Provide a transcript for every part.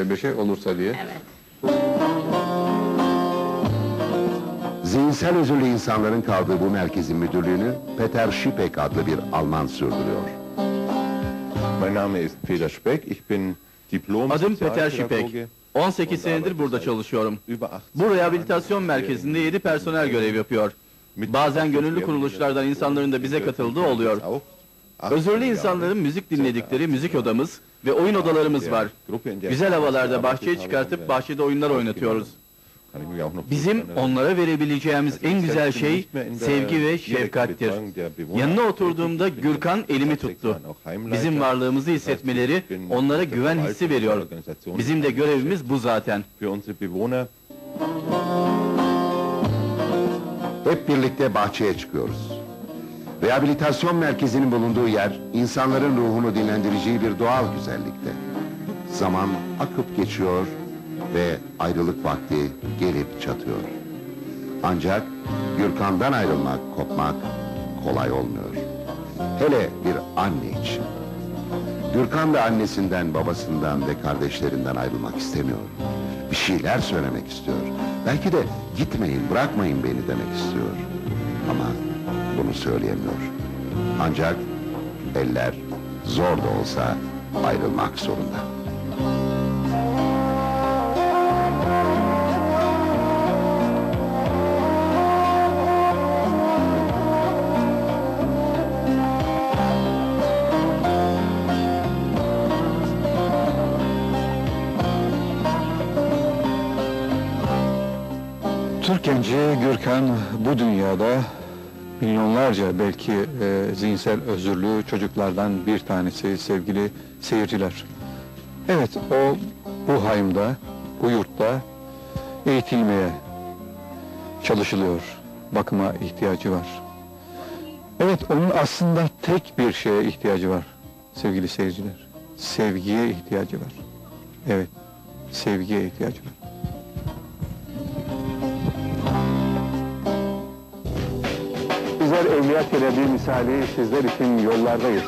bir şey olursa diye. Evet. Zihinsel özürlü insanların kaldığı bu merkezin müdürlüğünü Peter Schipek adlı bir Alman sürdürüyor. Mein Name ist Peter Speck, ich bin Diplom Adım Peter Şipek. 18 senedir burada çalışıyorum. über 80 Bu rehabilitasyon merkezinde 7 personel görev yapıyor. Bazen gönüllü kuruluşlardan insanların da bize katıldığı oluyor. Özürlü insanların müzik dinledikleri müzik odamız ve oyun odalarımız var. Güzel havalarda bahçeye çıkartıp bahçede oyunlar oynatıyoruz. Bizim onlara verebileceğimiz en güzel şey sevgi ve şefkattir. Yanına oturduğumda Gürkan elimi tuttu. Bizim varlığımızı hissetmeleri onlara güven hissi veriyor. Bizim de görevimiz bu zaten. Hep birlikte bahçeye çıkıyoruz. Rehabilitasyon merkezinin bulunduğu yer, insanların ruhunu dinlendireceği bir doğal güzellikte. Zaman akıp geçiyor ve ayrılık vakti gelip çatıyor. Ancak Gürkan'dan ayrılmak, kopmak kolay olmuyor. Hele bir anne için. Gürkan da annesinden, babasından ve kardeşlerinden ayrılmak istemiyor. Bir şeyler söylemek istiyor. Belki de gitmeyin, bırakmayın beni demek istiyor. Ama bunu söyleyemiyor. Ancak eller zor da olsa ayrılmak zorunda. Türk genci Gürkan bu dünyada milyonlarca belki e, zihinsel özürlü çocuklardan bir tanesi sevgili seyirciler. Evet o bu hayımda, bu yurtta eğitilmeye çalışılıyor. Bakıma ihtiyacı var. Evet onun aslında tek bir şeye ihtiyacı var sevgili seyirciler. Sevgiye ihtiyacı var. Evet, sevgiye ihtiyacı var. Evliya Çelebi misali sizler için yollardayız.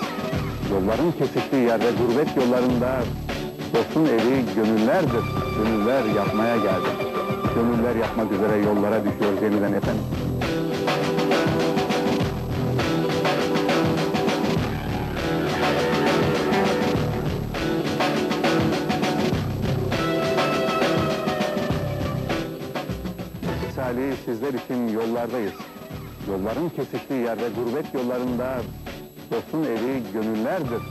Yolların kesiştiği yerde gurbet yollarında dostun evi gönüllerdir. Gönüller yapmaya geldi. Gönüller yapmak üzere yollara düşüyoruz yeniden efendim. Misali sizler için yollardayız. Yolların kesiştiği yerde gurbet yollarında dostun evi gönüllerdir.